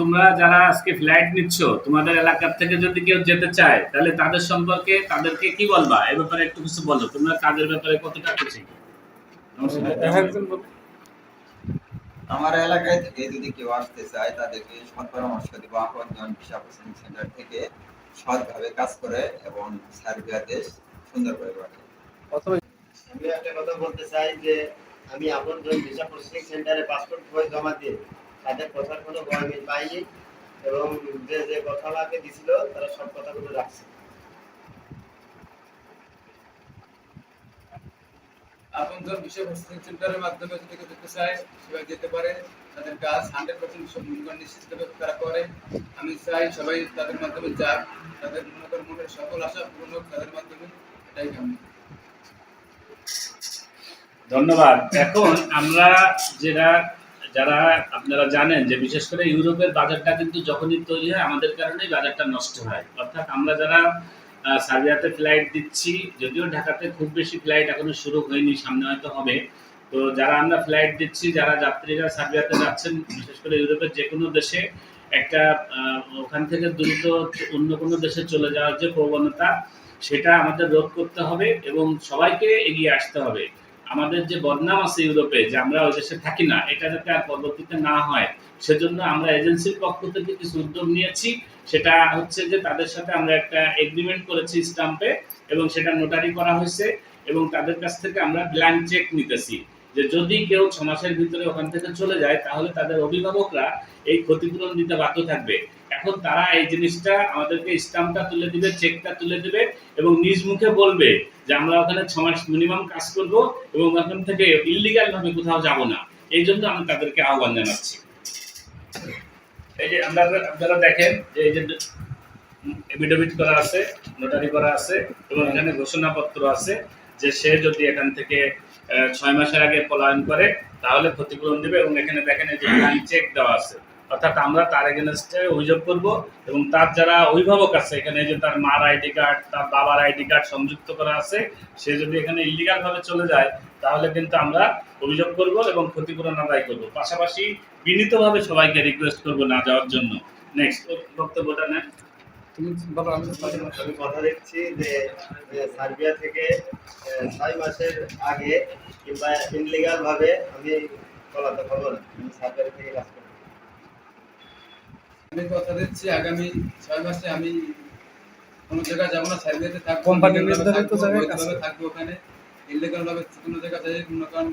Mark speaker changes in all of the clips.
Speaker 1: তোমরা যারা আজকে ফ্লাইট নিচ্ছ তোমাদের এলাকার থেকে যদি কেউ যেতে চায় তাহলে তাদের সম্পর্কে তাদেরকে কি বলবা? এ ব্যাপারে একটু কিছু বলো। তোমরা কাজের ব্যাপারে কতটা খুশি?
Speaker 2: আমার এলাকায় থেকে যদি কেউ আসতে চায় তাদেরকে সৎ পরামর্শ দিব। আপনজন ভিসা প্রসেসিং সেন্টার থেকে সৎভাবে কাজ করে এবং সার্বিয়া দেশ সুন্দর করে গড়ে।
Speaker 3: আমি একটা কথা বলতে চাই যে আমি আপনজন ভিসা প্রসেসিং সেন্টারে পাসপোর্ট বই জমা দিয়ে তাদের কথার কোনো ভয় আমি পাইনি এবং যে যে কথা আমাকে দিছিল তারা সব কথাগুলো রাখছে।
Speaker 4: আপনজন বিষয় প্রসেসিং সেন্টারের মাধ্যমে যদি কেউ যেতে চায় সবাই যেতে পারে। তাদের কাজ হান্ড্রেড পার্সেন্ট নিশ্চিতভাবে তারা করে। আমি চাই সবাই তাদের মাধ্যমে যাক। তাদের মনে করেন মনের সকল আশা পূরণ হোক তাদের মাধ্যমে এটাই কামনা
Speaker 1: ধন্যবাদ। এখন আমরা যেটা যারা আপনারা জানেন যে বিশেষ করে ইউরোপের বাজারটা কিন্তু যখনই তৈরি হয়, আমাদের কারণেই বাজারটা নষ্ট হয়। অর্থাৎ আমরা যারা সার্বিয়াতে ফ্লাইট দিচ্ছি, যদিও ঢাকাতে খুব বেশি ফ্লাইট এখনও শুরু হয়নি, সামনে হয়তো হবে। তো যারা আমরা ফ্লাইট দিচ্ছি, যারা যাত্রীরা সার্বিয়াতে যাচ্ছেন, বিশেষ করে ইউরোপের যে কোনো দেশে, একটা ওখান থেকে দ্রুত অন্য কোনো দেশে চলে যাওয়ার যে প্রবণতা, সেটা আমাদের রোধ করতে হবে এবং সবাইকে এগিয়ে আসতে হবে। আমাদের যে বদনাম আছে ইউরোপে, যে আমরা ওই দেশে থাকি না, এটা যাতে আর পরবর্তীতে না হয়, সেজন্য আমরা এজেন্সির পক্ষ থেকে কিছু উদ্যোগ নিয়েছি। সেটা হচ্ছে যে তাদের সাথে আমরা একটা এগ্রিমেন্ট করেছি স্টাম্পে এবং সেটা নোটারি করা হয়েছে, এবং তাদের কাছ থেকে আমরা ব্ল্যাঙ্ক চেক নিতেছি। যে যদি কেউ ছ মাসের ভিতরে ওখান থেকে চলে যায়, তাহলে তাদের অভিভাবকরা এই ক্ষতিপূরণ দিতে বাধ্য থাকবে। এখন তারা এই জিনিসটা আমাদেরকে স্টাম্পটা তুলে দিবে, চেকটা তুলে দিবে এবং নিজ মুখে বলবে যে আমরা ওখানে ছ মাস মিনিমাম কাজ করব এবং ওখান থেকে ইলিগাল ভাবে কোথাও যাব না। এই জন্য আমি তাদেরকে আহ্বান জানাচ্ছি। এই যে আমরা আপনারা দেখেন যে এই যে এফিডেভিট করা আছে নোটারি করা আছে এবং এখানে ঘোষণাপত্র আছে। যে সে যদি এখান থেকে ছয় মাসের আগে পলায়ন করে, তাহলে ক্ষতিপূরণ দেবে এবং এখানে দেখেন যে চেক দেওয়া আছে। অর্থাৎ আমরা তার এগেনস্টে অভিযোগ করব এবং তার যারা অভিভাবক আছে, এখানে যে তার মার আইডি কার্ড, তার বাবার আইডি কার্ড সংযুক্ত করা আছে, সে যদি এখানে ইলিগাল ভাবে চলে যায়, তাহলে কিন্তু আমরা অভিযোগ করব এবং ক্ষতিপূরণ আদায় করব। পাশাপাশি বিনীতভাবে সবাইকে রিকোয়েস্ট করব না যাওয়ার জন্য। নেক্সট বক্তব্যটা নেন।
Speaker 3: আমি কথা দেখছি যে সার্বিয়া থেকে ছয় মাসের আগে কিংবা ইনলিগাল ভাবে আমি পলাতে পারব না। আমি সার্বিয়া থেকে কাজ করব।
Speaker 4: আমি কথা দিচ্ছি আগামী ছয় মাসে আমি কোনো জায়গায় যাব না সার্বিয়াতে থাকব
Speaker 5: কোম্পানি নির্ধারিত
Speaker 4: থাকব,
Speaker 5: জায়গায়
Speaker 4: থাকব ওখানে। ইলিগাল ভাবে কোনো জায়গা যাই কোনো কারণ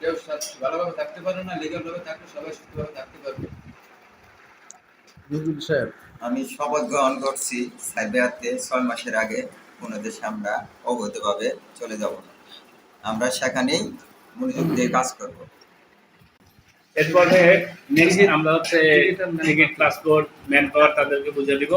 Speaker 4: কেউ ভালোভাবে থাকতে পারবে না লিগাল ভাবে থাকলে সবাই সুস্থভাবে থাকতে পারবে।
Speaker 5: সাহেব
Speaker 2: আমি শপথ গ্রহণ করছি সার্বিয়াতে ছয় মাসের আগে কোনো দেশে আমরা অবৈধভাবে চলে যাব। না আমরা সেখানেই মনোযোগ দিয়ে কাজ করব।
Speaker 1: এরপরে নেক্সট আমরা হচ্ছে ক্লাস বোর্ড ম্যান পাওয়ার তাদেরকে বুঝে দিব।